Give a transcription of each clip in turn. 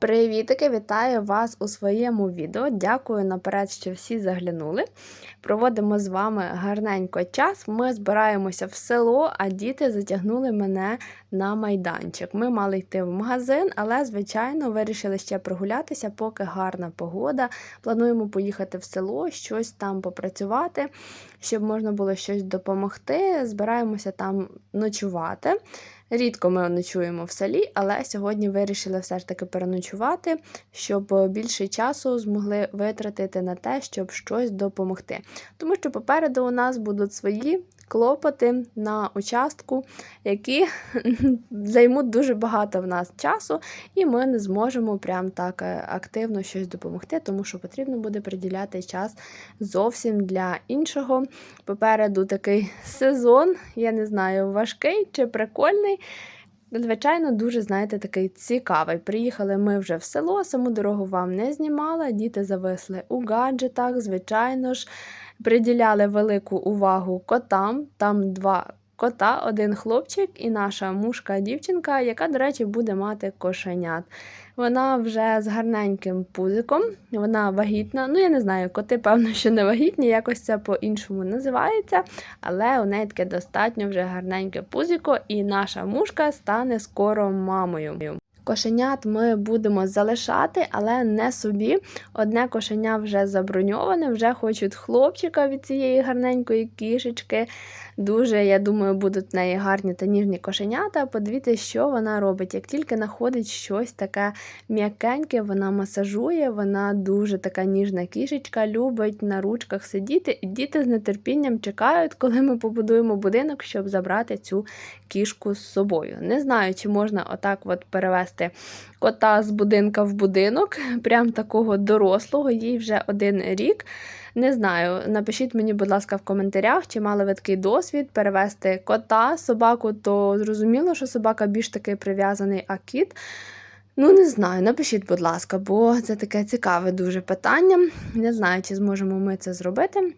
Привітики, вітаю вас у своєму відео. Дякую наперед, що всі заглянули. Проводимо з вами гарненько час. Ми збираємося в село, а діти затягнули мене на майданчик. Ми мали йти в магазин, але, звичайно, вирішили ще прогулятися, поки гарна погода. Плануємо поїхати в село, щось там попрацювати, щоб можна було щось допомогти. Збираємося там ночувати. Рідко ми ночуємо в селі, але сьогодні вирішили все ж таки переночувати, щоб більше часу змогли витратити на те, щоб щось допомогти. Тому що попереду у нас будуть свої клопоти на участку, які займуть дуже багато в нас часу, і ми не зможемо прям так е, активно щось допомогти, тому що потрібно буде приділяти час зовсім для іншого. Попереду такий сезон, я не знаю, важкий чи прикольний. Звичайно, дуже, знаєте, такий цікавий. Приїхали ми вже в село, саму дорогу вам не знімала, діти зависли у гаджетах, звичайно ж, приділяли велику увагу котам. Там два кота, один хлопчик і наша мушка-дівчинка, яка, до речі, буде мати кошенят. Вона вже з гарненьким пузиком, вона вагітна. Ну, я не знаю, коти, певно, що не вагітні, якось це по-іншому називається. Але у неї таке достатньо вже гарненьке пузико, і наша мушка стане скоро мамою. Кошенят ми будемо залишати, але не собі. Одне кошеня вже заброньоване, вже хочуть хлопчика від цієї гарненької кішечки. Дуже, я думаю, будуть в неї гарні та ніжні кошенята. Подивіться, що вона робить. Як тільки знаходить щось таке м'якеньке, вона масажує, вона дуже така ніжна кішечка, любить на ручках сидіти. І діти з нетерпінням чекають, коли ми побудуємо будинок, щоб забрати цю кішку з собою. Не знаю, чи можна отак от перевести кота з будинка в будинок, прям такого дорослого, їй вже один рік. Не знаю, напишіть мені, будь ласка, в коментарях, чи мали ви такий досвід перевести кота, собаку, то зрозуміло, що собака більш таки прив'язаний, а кіт. Ну, не знаю, напишіть, будь ласка, бо це таке цікаве дуже питання. Не знаю, чи зможемо ми це зробити.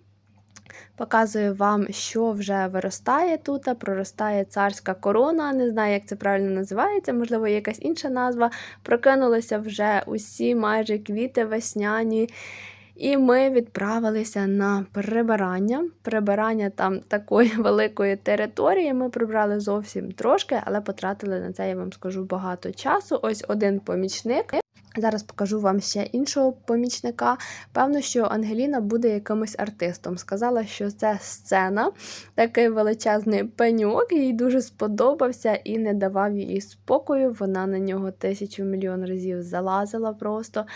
Показую вам, що вже виростає тут, проростає царська корона. Не знаю, як це правильно називається, можливо, якась інша назва. Прокинулися вже усі майже квіти весняні. І ми відправилися на прибирання. Прибирання там такої великої території. Ми прибрали зовсім трошки, але потратили на це, я вам скажу, багато часу. Ось один помічник. Зараз покажу вам ще іншого помічника. Певно, що Ангеліна буде якимось артистом. Сказала, що це сцена, такий величезний пеньок, їй дуже сподобався і не давав їй спокою. Вона на нього тисячу мільйон разів залазила просто.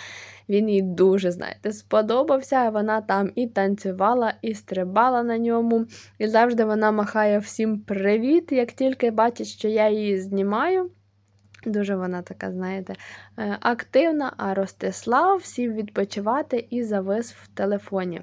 Він їй дуже, знаєте, сподобався. Вона там і танцювала, і стрибала на ньому. І завжди вона махає всім привіт, як тільки бачить, що я її знімаю. Дуже вона така, знаєте, е, активна, а Ростислав сів відпочивати і завис в телефоні.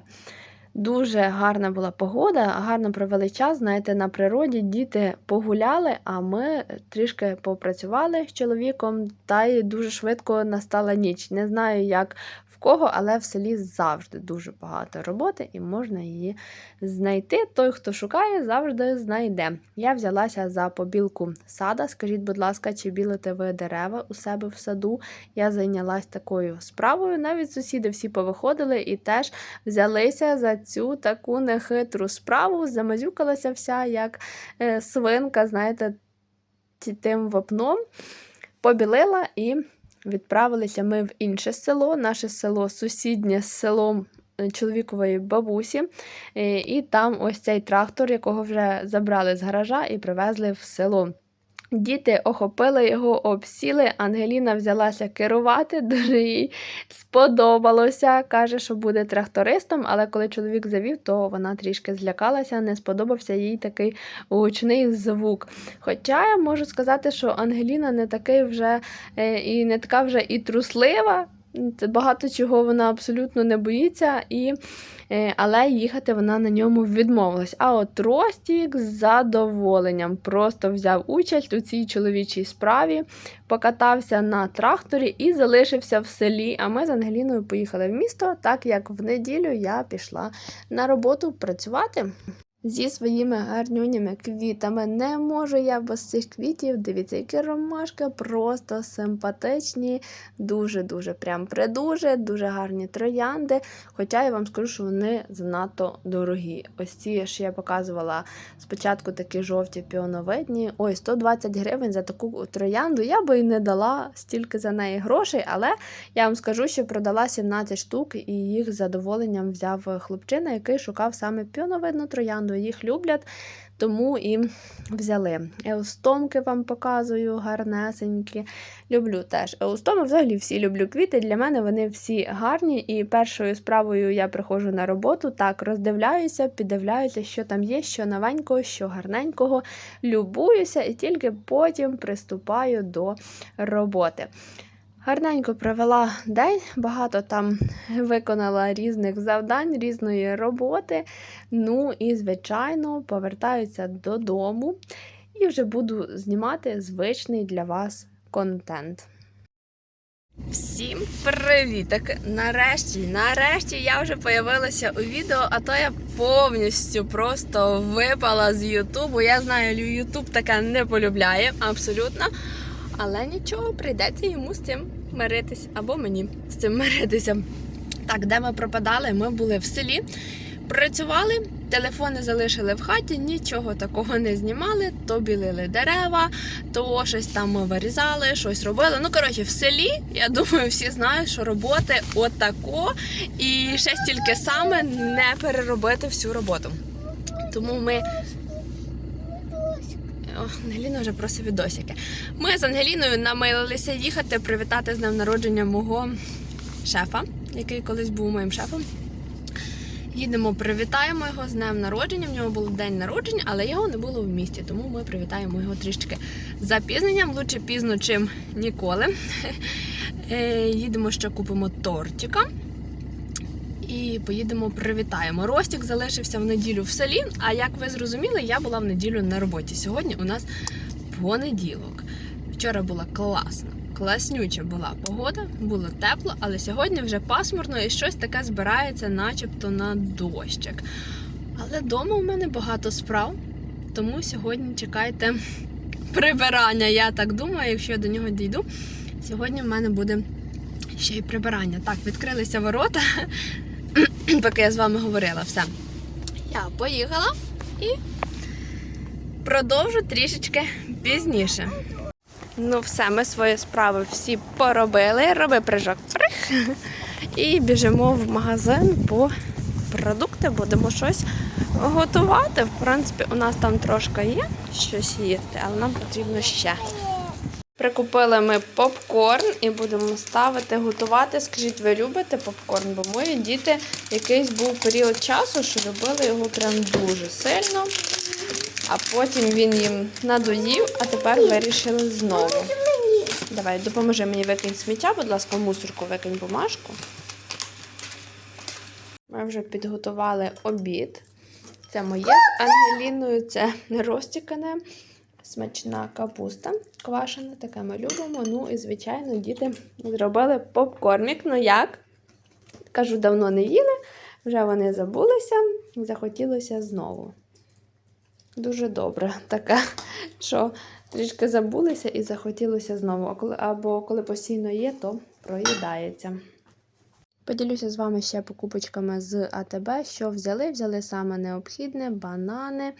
Дуже гарна була погода, гарно провели час. Знаєте, на природі діти погуляли, а ми трішки попрацювали з чоловіком, та й дуже швидко настала ніч. Не знаю, як в кого, але в селі завжди дуже багато роботи і можна її знайти. Той, хто шукає, завжди знайде. Я взялася за побілку сада. Скажіть, будь ласка, чи білите ви дерева у себе в саду? Я зайнялась такою справою. Навіть сусіди всі повиходили і теж взялися за цю таку нехитру справу, замазюкалася вся як е, свинка, знаєте, тим вапном, побілила і відправилися ми в інше село. Наше село сусіднє з селом. Е, чоловікової бабусі, е, і там ось цей трактор, якого вже забрали з гаража і привезли в село. Діти охопили його, обсіли. Ангеліна взялася керувати, дуже їй сподобалося. Каже, що буде трактористом, але коли чоловік завів, то вона трішки злякалася, не сподобався їй такий гучний звук. Хоча я можу сказати, що Ангеліна не такий вже е, і не така вже і труслива. Багато чого вона абсолютно не боїться, і, е, але їхати вона на ньому відмовилась. А от Ростік з задоволенням просто взяв участь у цій чоловічій справі, покатався на тракторі і залишився в селі. А ми з Ангеліною поїхали в місто, так як в неділю я пішла на роботу працювати. Зі своїми гарнюнями квітами не можу я без цих квітів. Дивіться, які ромашки просто симпатичні, дуже-дуже прям придуже, дуже гарні троянди. Хоча я вам скажу, що вони занадто дорогі. Ось ці ж я показувала спочатку такі жовті піоновидні. Ой, 120 гривень за таку троянду. Я би і не дала стільки за неї грошей, але я вам скажу, що продала 17 штук, і їх з задоволенням взяв хлопчина, який шукав саме піоновидну троянду. Їх люблять, тому і взяли. Еустомки вам показую, гарнесенькі. Люблю теж. Еустоми взагалі всі люблю квіти. Для мене вони всі гарні. І першою справою я приходжу на роботу, так роздивляюся, піддивляюся, що там є, що новенького, що гарненького. Любуюся і тільки потім приступаю до роботи. Гарненько провела день, багато там виконала різних завдань, різної роботи. Ну і, звичайно, повертаюся додому і вже буду знімати звичний для вас контент. Всім привіток! Нарешті, нарешті я вже появилася у відео, а то я повністю просто випала з Ютубу. Я знаю, Ютуб таке не полюбляє абсолютно. Але нічого, прийдеться йому з цим миритись, або мені з цим миритися. Так, де ми пропадали? Ми були в селі, працювали, телефони залишили в хаті, нічого такого не знімали, то білили дерева, то щось там ми вирізали, щось робили. Ну, коротше, в селі, я думаю, всі знають, що роботи отако, і ще стільки саме не переробити всю роботу. Тому ми Ангеліна вже просить відосики. Ми з Ангеліною намилилися їхати привітати з днем народження мого шефа, який колись був моїм шефом. Їдемо, привітаємо його з днем народження. В нього був день народження, але його не було в місті, тому ми привітаємо його трішки з запізненням. Лучше пізно, чим ніколи. Е, Їдемо ще купимо тортика. І поїдемо привітаємо. Ростік залишився в неділю в селі. А як ви зрозуміли, я була в неділю на роботі. Сьогодні у нас понеділок. Вчора була класна, класнюча була погода, було тепло, але сьогодні вже пасмурно і щось таке збирається, начебто на дощик. Але вдома у мене багато справ, тому сьогодні чекайте прибирання. Я так думаю, якщо я до нього дійду. Сьогодні в мене буде ще й прибирання. Так, відкрилися ворота поки я з вами говорила, все. Я поїхала і продовжу трішечки пізніше. Ну, все, ми свої справи всі поробили. Роби прыжок. Прих. І біжимо в магазин по продукти, будемо щось готувати. В принципі, у нас там трошки є щось їсти, але нам потрібно ще. Прикупили ми попкорн і будемо ставити, готувати. Скажіть, ви любите попкорн? Бо мої діти якийсь був період часу, що любили його прям дуже сильно. А потім він їм надоїв, а тепер вирішили знову. Давай, допоможи мені викинь сміття, будь ласка, в мусорку викинь бумажку. Ми вже підготували обід. Це моє з Ангеліною, це розтікане смачна капуста квашена, таке ми любимо. Ну і, звичайно, діти зробили попкормік. Ну як? Кажу, давно не їли, вже вони забулися, захотілося знову. Дуже добре таке, що трішки забулися і захотілося знову. Або коли постійно є, то проїдається. Поділюся з вами ще покупочками з АТБ, що взяли. Взяли саме необхідне, банани.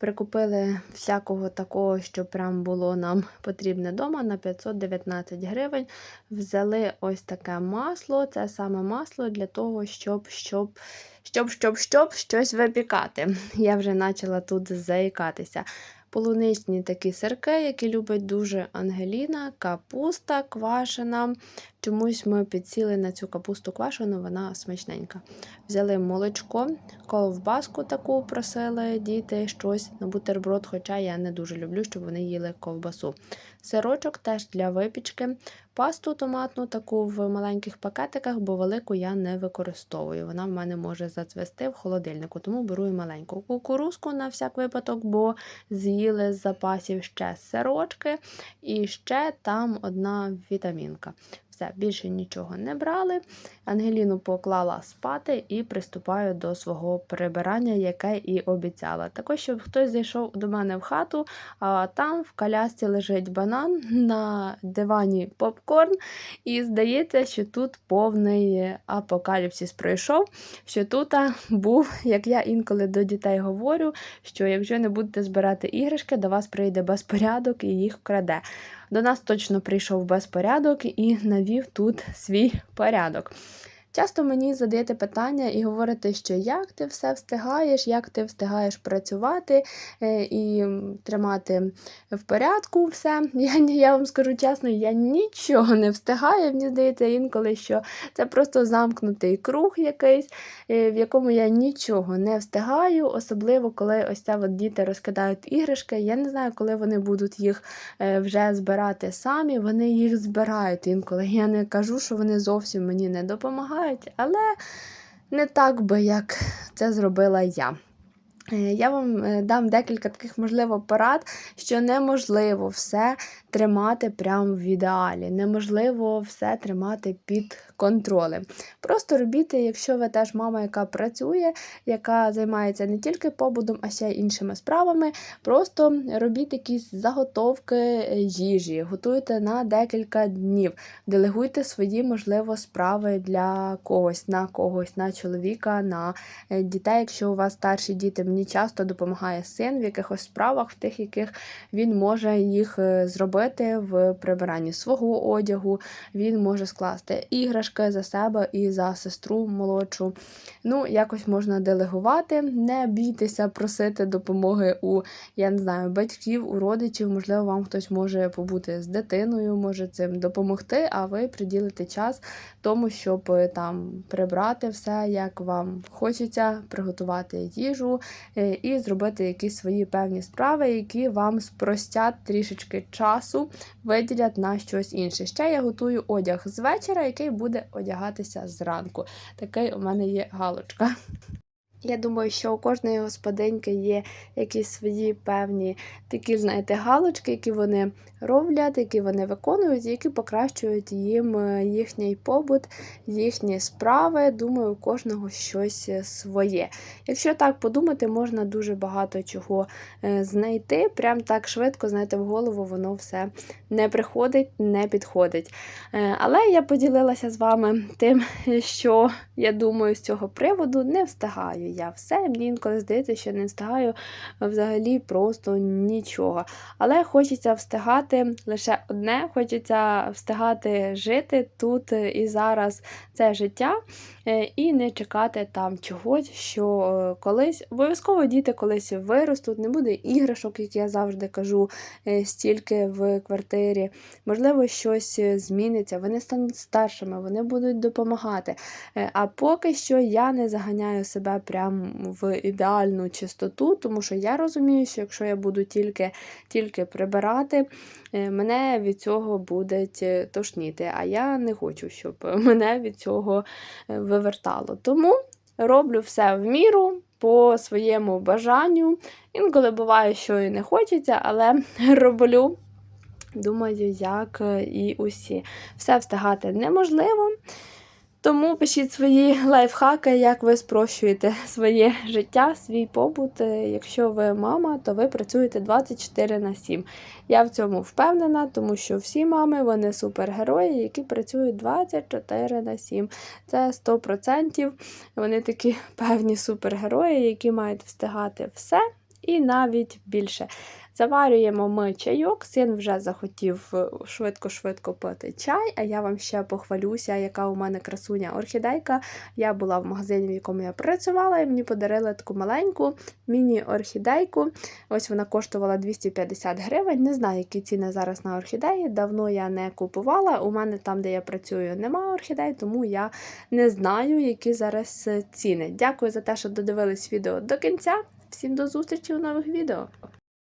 Прикупили всякого такого, що прям було нам потрібне вдома на 519 гривень. Взяли ось таке масло. Це саме масло для того, щоб щоб, щоб, щоб, щоб щось випікати. Я вже почала тут заїкатися. Полуничні такі сирки, які любить дуже Ангеліна, капуста квашена. Чомусь ми підсіли на цю капусту квашену, вона смачненька. Взяли молочко, ковбаску таку просили діти щось на бутерброд, хоча я не дуже люблю, щоб вони їли ковбасу. Сирочок теж для випічки, пасту томатну, таку в маленьких пакетиках, бо велику я не використовую. Вона в мене може зацвести в холодильнику, тому беру і маленьку кукурузку на всяк випадок, бо з'їли з запасів ще сирочки і ще там одна вітамінка. Все, більше нічого не брали. Ангеліну поклала спати і приступаю до свого прибирання, яке і обіцяла. Також, щоб хтось зайшов до мене в хату, а там в колясці лежить банан, на дивані попкорн, і здається, що тут повний апокаліпсис пройшов. Що тут був, як я інколи до дітей говорю, що якщо не будете збирати іграшки, до вас прийде безпорядок і їх вкраде. До нас точно прийшов безпорядок і навів тут свій порядок. Часто мені задаєте питання і говорите, що як ти все встигаєш, як ти встигаєш працювати е, і тримати в порядку все. Я, я вам скажу чесно, я нічого не встигаю. Мені здається, інколи що це просто замкнутий круг якийсь, е, в якому я нічого не встигаю, особливо коли ось це от діти розкидають іграшки. Я не знаю, коли вони будуть їх е, вже збирати самі. Вони їх збирають інколи. Я не кажу, що вони зовсім мені не допомагають але не так би, як це зробила я. Е, Я вам е, дам декілька таких, можливо, порад, що неможливо все тримати прямо в ідеалі, неможливо все тримати під контролем. Просто робіть, якщо ви теж мама, яка працює, яка займається не тільки побудом, а ще й іншими справами. Просто робіть якісь заготовки їжі, готуйте на декілька днів, делегуйте свої, можливо, справи для когось, на когось, на чоловіка, на е, дітей. Якщо у вас старші діти, мені часто допомагає син в якихось справах, в тих, яких він може їх е, зробити в прибиранні свого одягу, він може скласти іграшки за себе і за сестру молодшу. Ну, якось можна делегувати, не бійтеся просити допомоги у, я не знаю, батьків, у родичів. Можливо, вам хтось може побути з дитиною, може цим допомогти, а ви приділите час тому, щоб е, там прибрати все, як вам хочеться, приготувати їжу і зробити якісь свої певні справи, які вам спростять трішечки часу, виділять на щось інше. Ще я готую одяг з вечора, який буде одягатися зранку. Такий у мене є галочка. Я думаю, що у кожної господинки є якісь свої певні такі, знаєте, галочки, які вони роблять, які вони виконують, які покращують їм е, їхній побут, їхні справи. Думаю, у кожного щось е, своє. Якщо так подумати, можна дуже багато чого е, знайти. Прям так швидко, знаєте, в голову воно все не приходить, не підходить. Але я поділилася з вами тим, що я думаю з цього приводу не встигаю я все. Мені інколи здається, що не встигаю взагалі просто нічого. Але хочеться встигати лише одне, хочеться встигати жити тут і зараз це життя, е, і не чекати там чогось, що е, колись обов'язково діти колись виростуть, не буде іграшок, як я завжди кажу, е, стільки в квартирі. Можливо, щось зміниться, вони стануть старшими, вони будуть допомагати. А поки що я не заганяю себе прямо в ідеальну чистоту, тому що я розумію, що якщо я буду тільки тільки прибирати, мене від цього буде тошніти. А я не хочу, щоб мене від цього вивертало. Тому роблю все в міру. По своєму бажанню. Інколи буває, що і не хочеться, але роблю, думаю, як і усі. Все встигати неможливо. Тому пишіть свої лайфхаки, як ви спрощуєте своє життя, свій побут. Якщо ви мама, то ви працюєте 24 на 7. Я в цьому впевнена, тому що всі мами вони супергерої, які працюють 24 на 7. Це 100%. Вони такі певні супергерої, які мають встигати все і навіть більше. Заварюємо ми чайок, син вже захотів е, швидко-швидко пити чай, а я вам ще похвалюся, яка у мене красуня орхідейка. Я була в магазині, в якому я працювала, і мені подарили таку маленьку міні-орхідейку. Ось вона коштувала 250 гривень. Не знаю, які ціни зараз на орхідеї. Давно я не купувала. У мене там, де я працюю, немає орхідей, тому я не знаю, які зараз ціни. Дякую за те, що додивились відео до кінця. Всім до зустрічі у нових відео!